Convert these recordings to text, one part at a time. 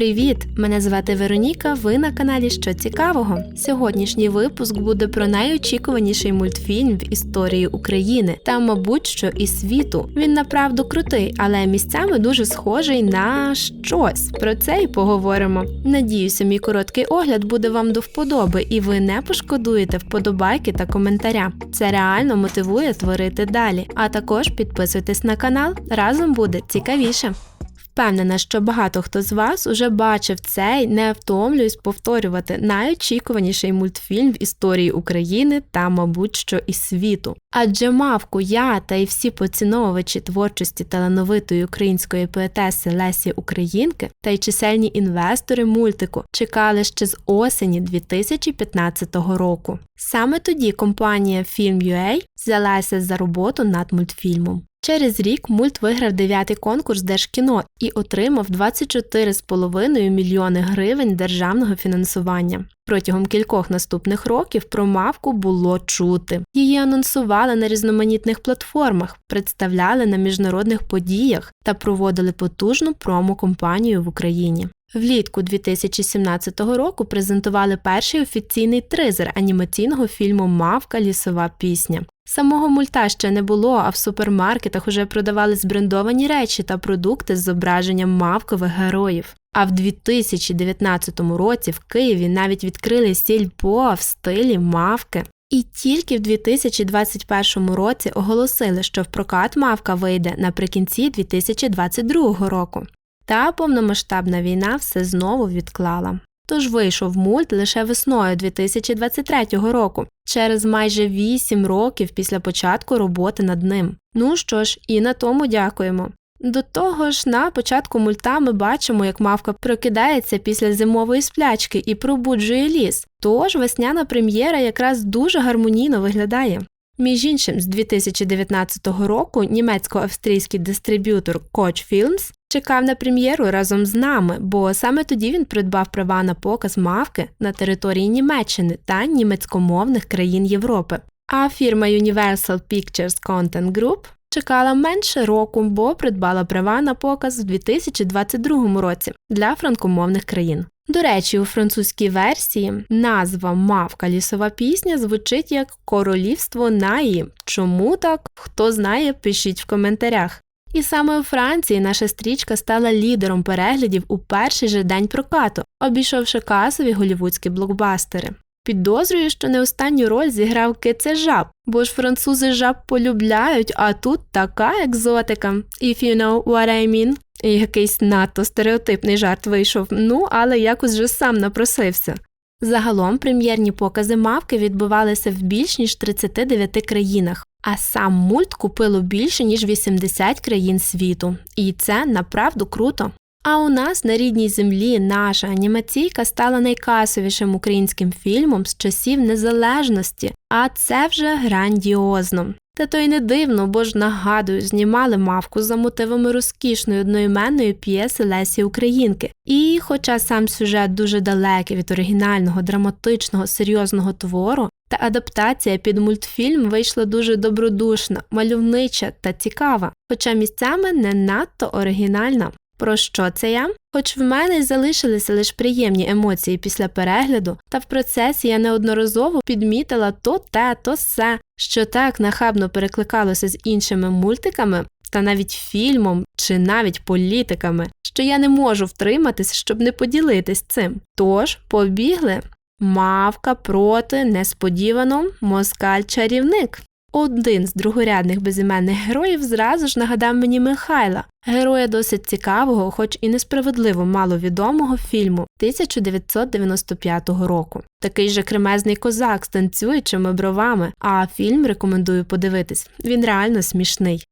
Привіт! Мене звати Вероніка. Ви на каналі Що цікавого. Сьогоднішній випуск буде про найочікуваніший мультфільм в історії України та, мабуть, що і світу. Він направду крутий, але місцями дуже схожий на щось. Про це і поговоримо. Надіюся, мій короткий огляд буде вам до вподоби, і ви не пошкодуєте вподобайки та коментаря. Це реально мотивує творити далі. А також підписуйтесь на канал, разом буде цікавіше. Впевнена, що багато хто з вас уже бачив цей, не втомлююсь повторювати найочікуваніший мультфільм в історії України та, мабуть, що і світу. Адже мавку я та й всі поціновувачі творчості талановитої української поетеси Лесі Українки та й чисельні інвестори мультику чекали ще з осені 2015 року. Саме тоді компанія Film.ua взялася за роботу над мультфільмом. Через рік мульт виграв дев'ятий конкурс Держкіно і отримав 24,5 мільйони гривень державного фінансування. Протягом кількох наступних років про мавку було чути. Її анонсували на різноманітних платформах, представляли на міжнародних подіях та проводили потужну промо-компанію в Україні. Влітку 2017 року презентували перший офіційний тризер анімаційного фільму Мавка лісова пісня. Самого мульта ще не було, а в супермаркетах уже продавали збрендовані речі та продукти з зображенням мавкових героїв. А в 2019 році в Києві навіть відкрили сільпо в стилі мавки. І тільки в 2021 році оголосили, що в прокат мавка вийде наприкінці 2022 року. Та повномасштабна війна все знову відклала. Тож вийшов мульт лише весною 2023 року, через майже 8 років після початку роботи над ним. Ну що ж, і на тому дякуємо. До того ж, на початку мульта ми бачимо, як мавка прокидається після зимової сплячки і пробуджує ліс. Тож весняна прем'єра якраз дуже гармонійно виглядає. Між іншим, з 2019 року німецько-австрійський дистриб'ютор Koch Films чекав на прем'єру разом з нами, бо саме тоді він придбав права на показ мавки на території Німеччини та німецькомовних країн Європи. А фірма Universal Pictures Content Group чекала менше року, бо придбала права на показ в 2022 році для франкомовних країн. До речі, у французькій версії назва Мавка лісова пісня звучить як Королівство Наї. Чому так? Хто знає, пишіть в коментарях. І саме у Франції наша стрічка стала лідером переглядів у перший же день прокату, обійшовши касові голівудські блокбастери. Підозрюю, що не останню роль зіграв кице жаб, бо ж французи жаб полюбляють, а тут така екзотика. If you know what I mean. Якийсь надто стереотипний жарт вийшов, ну але якось же сам напросився. Загалом прем'єрні покази мавки відбувалися в більш ніж 39 країнах, а сам мульт купило більше ніж 80 країн світу. І це направду круто. А у нас на рідній землі наша анімаційка стала найкасовішим українським фільмом з часів незалежності, а це вже грандіозно. Та то й не дивно, бо ж нагадую, знімали мавку за мотивами розкішної одноіменної п'єси Лесі Українки. І, хоча сам сюжет дуже далекий від оригінального, драматичного, серйозного твору, та адаптація під мультфільм вийшла дуже добродушна, мальовнича та цікава, хоча місцями не надто оригінальна. Про що це я? Хоч в мене залишилися лише приємні емоції після перегляду, та в процесі я неодноразово підмітила то те, то все, що так нахабно перекликалося з іншими мультиками, та навіть фільмом чи навіть політиками, що я не можу втриматись, щоб не поділитись цим. Тож побігли. Мавка проти несподівано москаль-чарівник. Один з другорядних безіменних героїв зразу ж нагадав мені Михайла, героя досить цікавого, хоч і несправедливо маловідомого фільму 1995 року. Такий же кремезний козак з танцюючими бровами, а фільм рекомендую подивитись. Він реально смішний.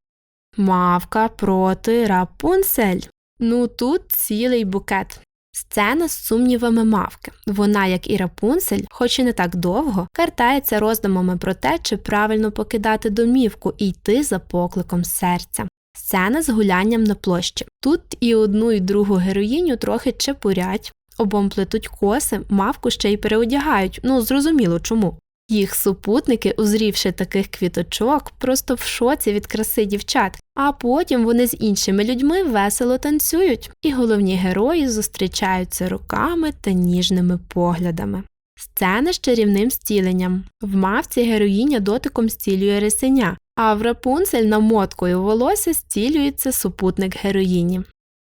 Мавка проти Рапунцель. Ну тут цілий букет. Сцена з сумнівами мавки. Вона, як і Рапунцель, хоч і не так довго, картається роздумами про те, чи правильно покидати домівку і йти за покликом серця. Сцена з гулянням на площі. Тут і одну, і другу героїню трохи чепурять, обом плетуть коси, мавку ще й переодягають, ну зрозуміло чому. Їх супутники, узрівши таких квіточок, просто в шоці від краси дівчат, а потім вони з іншими людьми весело танцюють, і головні герої зустрічаються руками та ніжними поглядами. Сцена з чарівним зціленням. В мавці героїня дотиком зцілює рисеня, а в Рапунцель намоткою волосся зцілюється супутник героїні.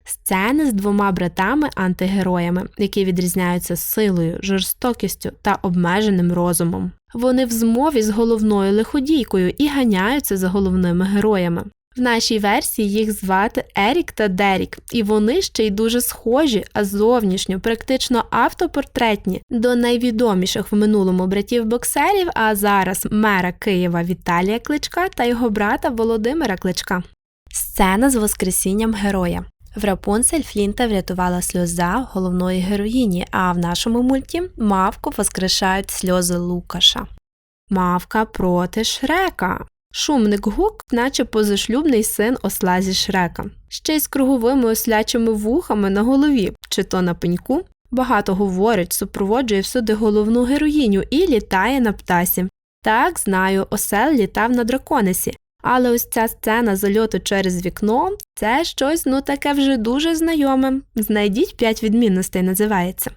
Сцени з двома братами-антигероями, які відрізняються силою, жорстокістю та обмеженим розумом. Вони в змові з головною лиходійкою і ганяються за головними героями. В нашій версії їх звати Ерік та Дерік, і вони ще й дуже схожі, а зовнішньо практично автопортретні до найвідоміших в минулому братів боксерів, а зараз мера Києва Віталія Кличка та його брата Володимира Кличка. Сцена з воскресінням героя. В Рапунцель Флінта врятувала сльоза головної героїні, а в нашому мульті мавку воскрешають сльози Лукаша. Мавка проти Шрека. Шумник гук, наче позашлюбний син осла зі Шрека, ще й з круговими ослячими вухами на голові, чи то на пеньку. Багато говорить, супроводжує всюди головну героїню і літає на птасі. Так, знаю, осел літав на драконесі, але ось ця сцена зальоту через вікно це щось ну таке вже дуже знайоме. Знайдіть п'ять відмінностей називається.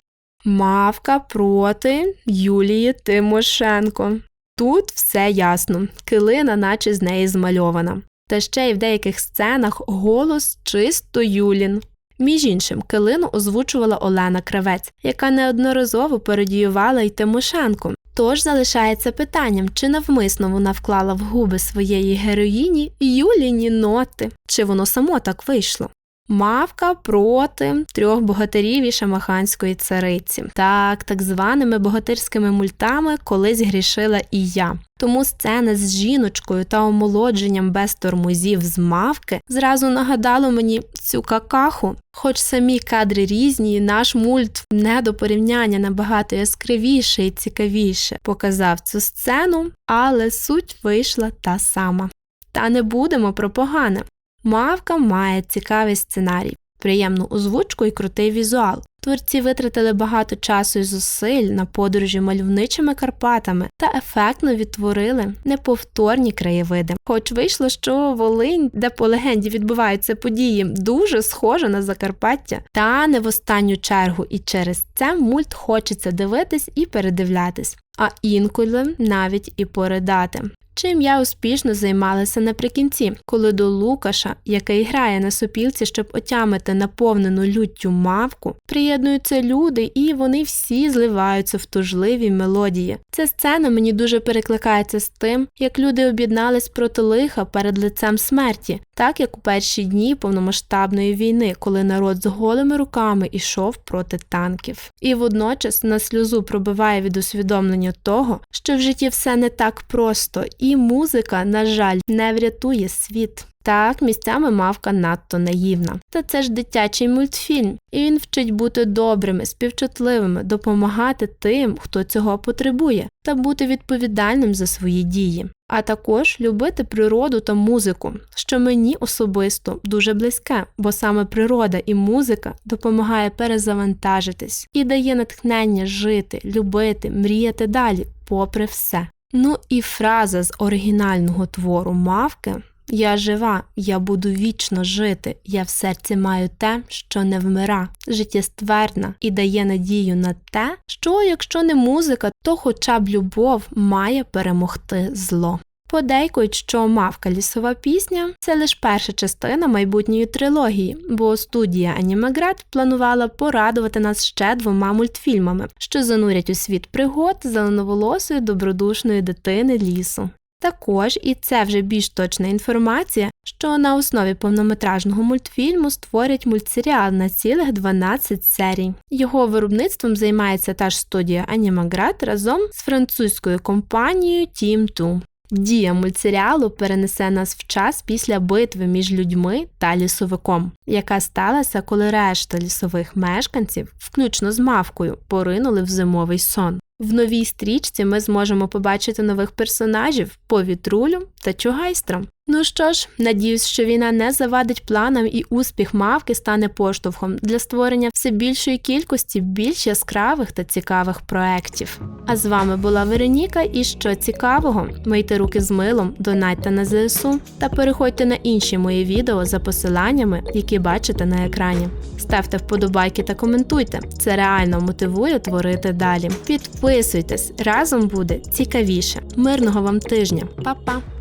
Мавка проти Юлії Тимошенко. Тут все ясно, килина, наче з неї змальована. Та ще й в деяких сценах голос чисто Юлін. Між іншим, килину озвучувала Олена Кравець, яка неодноразово пародіювала й Тимошенко. Тож залишається питанням, чи навмисно вона вклала в губи своєї героїні Юліні ноти, чи воно само так вийшло. Мавка проти трьох богатирів і шамаханської цариці. Так, так званими богатирськими мультами колись грішила і я. Тому сцена з жіночкою та омолодженням без тормозів з мавки зразу нагадало мені цю какаху. Хоч самі кадри різні, наш мульт не до порівняння набагато яскравіше і цікавіше показав цю сцену, але суть вийшла та сама. Та не будемо про погане. Мавка має цікавий сценарій, приємну озвучку і крутий візуал. Творці витратили багато часу і зусиль на подорожі мальовничими Карпатами та ефектно відтворили неповторні краєвиди. Хоч вийшло, що Волинь, де по легенді відбуваються події, дуже схожа на Закарпаття, та не в останню чергу, і через це мульт хочеться дивитись і передивлятись, а інколи навіть і поридати чим я успішно займалася наприкінці, коли до Лукаша, який грає на сопілці, щоб отямити наповнену люттю мавку, приєднуються люди, і вони всі зливаються в тужливі мелодії. Ця сцена мені дуже перекликається з тим, як люди об'єднались проти лиха перед лицем смерті, так як у перші дні повномасштабної війни, коли народ з голими руками ішов проти танків. І водночас на сльозу пробиває від усвідомлення того, що в житті все не так просто. І музика, на жаль, не врятує світ. Так, місцями мавка надто наївна. Та це ж дитячий мультфільм, і він вчить бути добрими, співчутливими, допомагати тим, хто цього потребує, та бути відповідальним за свої дії. А також любити природу та музику, що мені особисто дуже близьке, бо саме природа і музика допомагає перезавантажитись і дає натхнення жити, любити, мріяти далі, попри все. Ну і фраза з оригінального твору мавки Я жива, я буду вічно жити, я в серці маю те, що не вмира, життєстверна і дає надію на те, що якщо не музика, то хоча б любов має перемогти зло. Подейкують, що мавка лісова пісня це лише перша частина майбутньої трилогії, бо студія Анімеград планувала порадувати нас ще двома мультфільмами, що занурять у світ пригод зеленоволосої добродушної дитини лісу. Також, і це вже більш точна інформація, що на основі повнометражного мультфільму створять мультсеріал на цілих 12 серій. Його виробництвом займається та ж студія Анімаград разом з французькою компанією Team 2. Дія мультсеріалу перенесе нас в час після битви між людьми та лісовиком, яка сталася, коли решта лісових мешканців, включно з мавкою, поринули в зимовий сон. В новій стрічці ми зможемо побачити нових персонажів по вітрулю та чугайстра. Ну що ж, надіюсь, що війна не завадить планам і успіх мавки стане поштовхом для створення все більшої кількості більш яскравих та цікавих проєктів. А з вами була Вероніка і що цікавого, мийте руки з милом, донайте на ЗСУ та переходьте на інші мої відео за посиланнями, які бачите на екрані. Ставте вподобайки та коментуйте. Це реально мотивує творити далі. Підписуйтесь, разом буде цікавіше. Мирного вам тижня, Па-па!